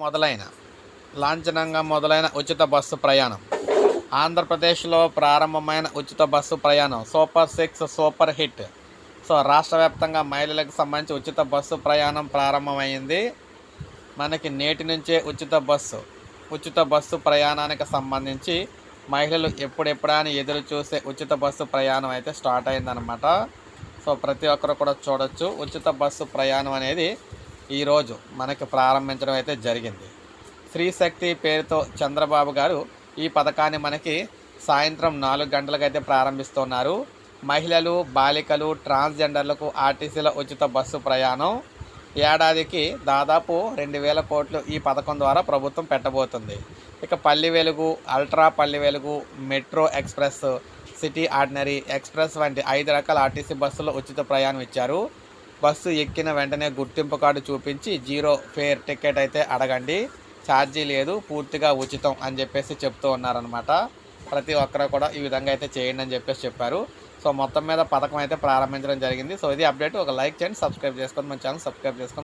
మొదలైన లాంఛనంగా మొదలైన ఉచిత బస్సు ప్రయాణం. ఆంధ్రప్రదేశ్లో ప్రారంభమైన ఉచిత బస్సు ప్రయాణం super six super hit. So రాష్ట్ర వ్యాప్తంగా మహిళలకు సంబంధించి ఉచిత బస్సు ప్రయాణం ప్రారంభమైంది. మనకి నేటి నుంచే ఉచిత బస్సు ఉచిత బస్సు ప్రయాణానికి సంబంధించి మహిళలు ఎప్పుడెప్పుడా అని ఎదురు చూసే ఉచిత బస్సు ప్రయాణం అయితే స్టార్ట్ అయిందనమాట సో ప్రతి ఒక్కరు కూడా చూడొచ్చు. ఉచిత బస్సు ప్రయాణం అనేది ఈరోజు మనకి ప్రారంభించడం అయితే జరిగింది. స్త్రీ శక్తి పేరుతో చంద్రబాబు గారు ఈ పథకాన్ని మనకి సాయంత్రం నాలుగు గంటలకు అయితే ప్రారంభిస్తున్నారు. మహిళలు బాలికలు ట్రాన్స్జెండర్లకు ఆర్టీసీల ఉచిత బస్సు ప్రయాణం. ఏడాదికి దాదాపు రెండు వేల కోట్లు ఈ పథకం ద్వారా ప్రభుత్వం పెట్టబోతుంది. ఇక పల్లి Velugu ultra Palle Velugu metro express city ordinary express వంటి ఐదు రకాల ఆర్టీసీ బస్సులో ఉచిత ప్రయాణం ఇచ్చారు. బస్సు ఎక్కిన వెంటనే గుర్తింపు కార్డు చూపించి జీరో ఫేర్ టికెట్ అయితే అడగండి ఛార్జీ లేదు పూర్తిగా ఉచితం అని చెప్పేసి చెప్తూ ఉన్నారనమాట ప్రతి ఒక్కరు కూడా ఈ విధంగా అయితే చేయండి అని చెప్పేసి చెప్పారు. సో మొత్తం మీద పథకం అయితే ప్రారంభించడం జరిగింది. సో ఇది అప్డేట్. ఒక లైక్ చేయండి సబ్స్క్రైబ్ చేసుకొని మన ఛానల్ సబ్స్క్రైబ్ చేసుకొని